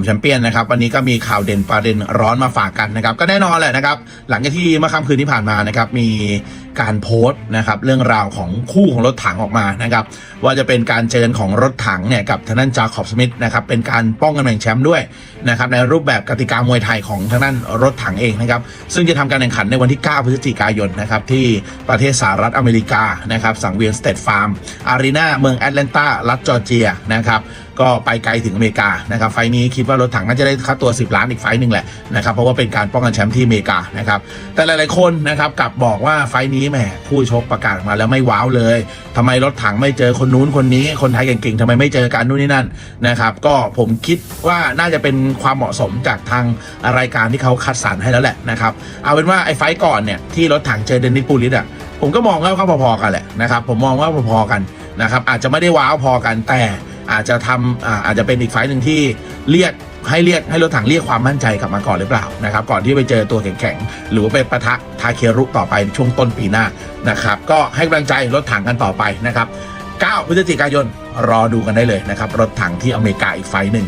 ผมแชมเปี้ยนนะครับวันนี้ก็มีข่าวเด่นประเด็นร้อนมาฝากกันนะครับ ก็แน่นอนแหละนะครับ หลังจากที่เมื่อค่ำคืนที่ผ่านมานะครับ มีการโพสต์นะครับ เรื่องราวของคู่ของรถถังออกมานะครับ ว่าจะเป็นการเจอของรถถังเนี่ยกับทางด้านจาคอบสมิธนะครับ เป็นการป้องกันแบ่งแชมป์ด้วยนะครับ ในรูปแบบกติกามวยไทยของทางด้านรถถังเองนะครับ ซึ่งจะทำการแข่งขันในวันที่ 9 พฤศจิกายนนะครับที่ประเทศสหรัฐอเมริกานะครับ สังเวียนสเตทฟาร์มอารีนาเมืองแอตแลนตารัฐจอร์เจียนะครับก็ไปไกลถึงอเมริกานะครับไฟนี้คิดว่ารถถังน่าจะได้ค่าตัว 10 ล้านอีกไฟหนึ่งแหละนะครับเพราะว่าเป็นการป้องกันแชมป์ที่อเมริกานะครับแต่หลาย ๆ คนนะครับกลับบอกว่าไฟนี้แหมผู้ชกประกาศมาแล้วไม่ว้าวเลยทำไมรถถังไม่เจอคนนู้นคนนี้ คนไทยเก่ง ๆทำไมไม่เจอกันนู่นนี่นั่นนะครับก็ผมคิดว่าน่าจะเป็นความเหมาะสมจากทางรายการที่เขาคัดสรรให้แล้วแหละนะครับเอาเป็นว่าไอ้ไฟก่อนเนี่ยที่รถถังเจอเดนนิสปูลิสอะผมก็มองว่าเขาพอๆกันแหละนะครับผมมองว่าพอๆกันนะครับอาจจะไม่ได้ว้าวพอกันแต่ อาจจะทำอาอาจจะเป็นอีกไฟล์หนึ่งที่เรียกให้เรียกให้รถถังเรียกความมั่นใจกลับมาก่อนหรือเปล่านะครับก่อนที่ไปเจอตัวแข็งๆหรือว่าไปปะทะทาเครุต่อไปช่วงต้นปีหน้านะครับก็ให้กำลังใจรถถังกันต่อไปนะครับ9พฤศจิกายนรอดูกันได้เลยนะครับรถถังที่อเมริกาอีกไฟล์หนึ่ง